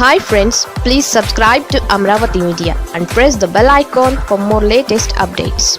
Hi friends please subscribe to Amaravati media and press the bell icon for more latest updates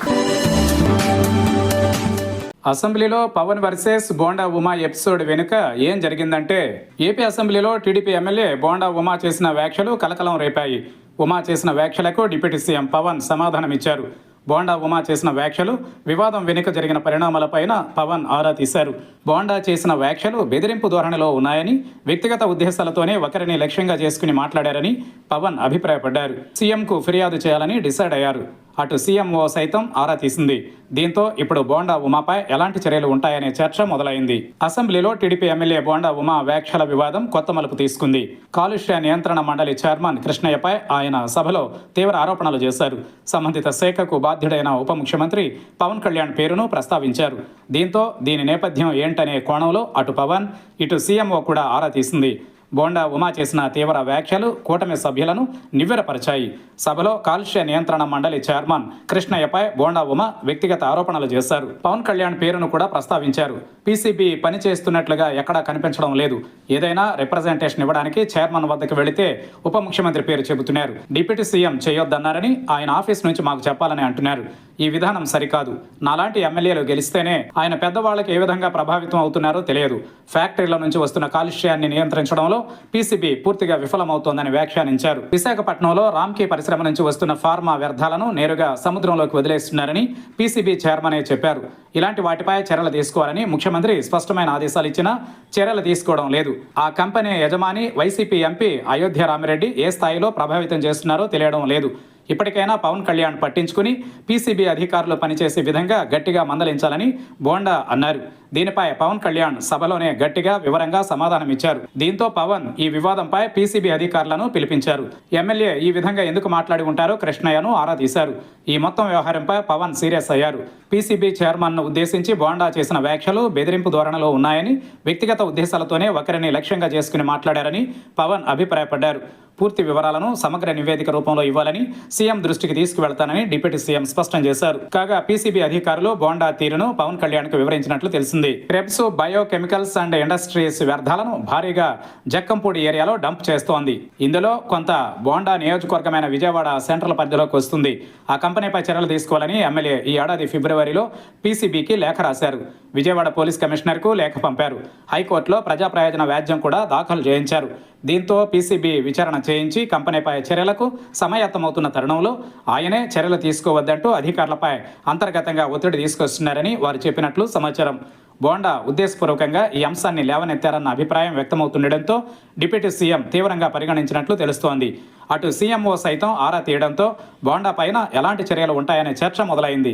అసెంబ్లీలో Pawan versus Bonda Uma episode వెనుక ఏం జరిగిందంటే AP అసెంబ్లీలో TDP MLA bonda Uma చేసిన వ్యాఖ్యలు కలకలం రేపాయి. ఉమా చేసిన వ్యాఖ్యలకు డిప్యూటీ సీఎం పవన్ సమాధానమిచ్చారు. బోండా ఉమా చేసిన వ్యాఖ్యలు వివాదం వెనుక జరిగిన పరిణామాలపైన పవన్ ఆరా తీశారు. బోండా చేసిన వ్యాఖ్యలు బెదిరింపు ధోరణిలో ఉన్నాయని వ్యక్తిగత ఉద్దేశాలతోనే ఒకరిని లక్ష్యంగా చేసుకుని మాట్లాడారని పవన్ అభిప్రాయపడ్డారు. సీఎంకు ఫిర్యాదు చేయాలని డిసైడ్ అయ్యారు. అటు సీఎంఓ సైతం ఆరా తీసింది. దీంతో ఇప్పుడు బోండా ఉమాపై ఎలాంటి చర్యలు ఉంటాయనే చర్చ మొదలైంది. అసెంబ్లీలో టీడీపీ ఎమ్మెల్యే బోండా ఉమా వ్యాఖ్యల వివాదం కొత్త మలుపు తీసుకుంది. కాలుష్య నియంత్రణ మండలి చైర్మన్ కృష్ణయ్యపై ఆయన సభలో తీవ్ర ఆరోపణలు చేశారు. సంబంధిత శాఖకు బాధ్యుడైన ఉప ముఖ్యమంత్రి పవన్ కళ్యాణ్ పేరును ప్రస్తావించారు. దీంతో దీని నేపథ్యం ఏంటనే కోణంలో అటు పవన్ ఇటు సీఎంఓ కూడా ఆరా తీసింది. బోండా ఉమా చేసిన తీవ్ర వ్యాఖ్యలు కూటమి సభ్యులను నివ్వెరపరిచాయి. సభలో కాలుష్య నియంత్రణ మండలి చైర్మన్ కృష్ణయ్యపై బోండా ఉమ వ్యక్తిగత ఆరోపణలు చేశారు. పవన్ కళ్యాణ్ పేరును కూడా ప్రస్తావించారు. పీసీబీ పనిచేస్తున్నట్లుగా ఎక్కడా కనిపించడం లేదు. ఏదైనా రిప్రజెంటేషన్ ఇవ్వడానికి చైర్మన్ వద్దకు వెళితే ఉప ముఖ్యమంత్రి పేరు చెబుతున్నారు. డిప్యూటీ సీఎం చేయొద్దన్నారని ఆయన ఆఫీస్ నుంచి మాకు చెప్పాలని అంటున్నారు. ఈ విధానం సరికాదు. నాలాంటి ఎమ్మెల్యేలు గెలిస్తేనే ఆయన పెద్దవాళ్ళకి ఏ విధంగా ప్రభావితం అవుతున్నారో తెలియదు. ఫ్యాక్టరీల నుంచి వస్తున్న కాలుష్యాన్ని నియంత్రించడంలో పీసీబీ పూర్తిగా విఫలమవుతోందని వ్యాఖ్యానించారు. విశాఖపట్నంలో రామ్కీ పరిశ్రమ నుంచి వస్తున్న ఫార్మా వ్యర్థాలను నేరుగా సముద్రంలోకి వదిలేస్తున్నారని పీసీబీ చైర్మనే చెప్పారు. ఇలాంటి వాటిపై చర్యలు తీసుకోవాలని ముఖ్యమంత్రి స్పష్టమైన ఆదేశాలు ఇచ్చినా చర్యలు తీసుకోవడం లేదు. ఆ కంపెనీ యజమాని వైసీపీ ఎంపీ అయోధ్య రామిరెడ్డి ఏ స్థాయిలో ప్రభావితం చేస్తున్నారో తెలియడం లేదు. ఇప్పటికైనా పవన్ కళ్యాణ్ పట్టించుకుని పీసీబీ అధికారులు పనిచేసే విధంగా గట్టిగా మందలించాలని బోండా అన్నారు. దీనిపై పవన్ కళ్యాణ్ సభలోనే గట్టిగా వివరంగా సమాధానమిచ్చారు. దీంతో పవన్ ఈ వివాదంపై పీసీబీ అధికారులను పిలిపించారు. ఎమ్మెల్యే ఈ విధంగా ఎందుకు మాట్లాడి ఉంటారో కృష్ణయ్యను ఆరా తీశారు. ఈ మొత్తం వ్యవహారంపై పవన్ సీరియస్ అయ్యారు. పీసీబీ చైర్మన్ను ఉద్దేశించి బోండా చేసిన వ్యాఖ్యలు బెదిరింపు ధోరణిలో ఉన్నాయని వ్యక్తిగత ఉద్దేశాలతోనే ఒకరిని లక్ష్యంగా చేసుకుని మాట్లాడారని పవన్ అభిప్రాయపడ్డారు. పూర్తి వివరాలను సమగ్ర నివేదిక రూపంలో ఇవ్వాలని సీఎం దృష్టికి తీసుకువెళ్తానని డిప్యూటీ సీఎం స్పష్టం చేశారు. కాగా పీసీబీ అధికారులు బోండా తీరును పవన్ కళ్యాణ్కు వివరించినట్లు తెలిసింది. క్రెబ్స్ బయోకెమికల్స్ అండ్ ఇండస్ట్రీస్ వ్యర్థాలను భారీగా జక్కంపూడి ఏరియాలో డంప్ చేస్తోంది. ఇందులో కొంత బోండా నియోజకవర్గమైన విజయవాడ సెంట్రల్ పరిధిలోకి వస్తుంది. ఆ కంపెనీపై చర్యలు తీసుకోవాలని ఎమ్మెల్యే ఈ ఏడాది ఫిబ్రవరిలో పీసీబీకి లేఖ రాశారు. విజయవాడ పోలీస్ కమిషనర్కు లేఖ పంపారు. హైకోర్టులో ప్రజా ప్రయోజన వ్యాజ్యం కూడా దాఖలు చేయించారు. దీంతో పీసీబీ విచారణ చేయించి కంపెనీపై చర్యలకు సమాయత్తమవుతున్న తరుణంలో ఆయనే చర్యలు తీసుకోవద్దంటూ అధికారులపై అంతర్గతంగా ఒత్తిడి తీసుకొస్తున్నారని వారు చెప్పినట్లు సమాచారం. బోండా ఉద్దేశపూర్వకంగా ఈ అంశాన్ని లేవనెత్తారన్న అభిప్రాయం వ్యక్తమవుతుండటంతో డిప్యూటీ సీఎం తీవ్రంగా పరిగణించినట్లు తెలుస్తోంది. అటు సీఎంఓ సైతం ఆరా తీయడంతో బోండా పైన ఎలాంటి చర్యలు ఉంటాయనే చర్చ మొదలైంది.